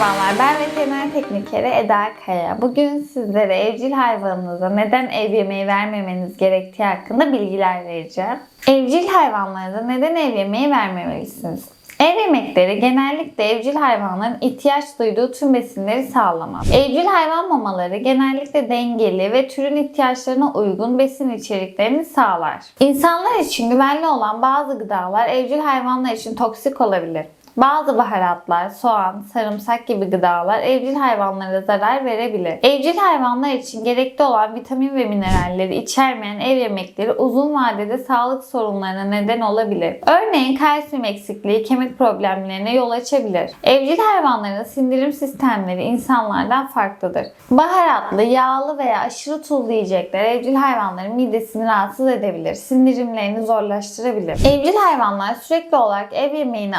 Merhabalar, ben veteriner teknikeri Eda Kaya. Bugün sizlere evcil hayvanınıza neden ev yemeği vermemeniz gerektiği hakkında bilgiler vereceğim. Evcil hayvanlara neden ev yemeği vermemelisiniz? Ev yemekleri genellikle evcil hayvanların ihtiyaç duyduğu tüm besinleri sağlamaz. Evcil hayvan mamaları genellikle dengeli ve türün ihtiyaçlarına uygun besin içeriklerini sağlar. İnsanlar için güvenli olan bazı gıdalar evcil hayvanlar için toksik olabilir. Bazı baharatlar, soğan, sarımsak gibi gıdalar evcil hayvanlara zarar verebilir. Evcil hayvanlar için gerekli olan vitamin ve mineralleri içermeyen ev yemekleri uzun vadede sağlık sorunlarına neden olabilir. Örneğin kalsiyum eksikliği kemik problemlerine yol açabilir. Evcil hayvanların sindirim sistemleri insanlardan farklıdır. Baharatlı, yağlı veya aşırı tuzlu yiyecekler evcil hayvanların midesini rahatsız edebilir, sindirimlerini zorlaştırabilir. Evcil hayvanlar sürekli olarak ev yemeğine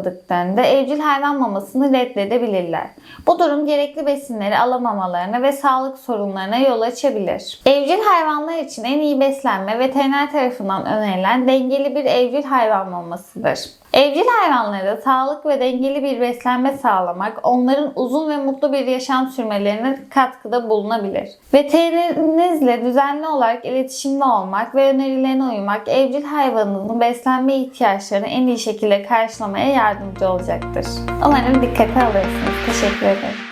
alıştırıldıklarında evcil hayvan mamasını reddedebilirler. Bu durum gerekli besinleri alamamalarına ve sağlık sorunlarına yol açabilir. Evcil hayvanlar için en iyi beslenme veteriner tarafından önerilen dengeli bir evcil hayvan mamasıdır. Evcil hayvanlara sağlık ve dengeli bir beslenme sağlamak onların uzun ve mutlu bir yaşam sürmelerine katkıda bulunabilir. Veterinerinizle düzenli olarak iletişimde olmak ve önerilerine uymak evcil hayvanınızın beslenme ihtiyaçlarını en iyi şekilde karşılamaya yardımcı olacaktır. Umarım dikkate alırsınız. Teşekkür ederim.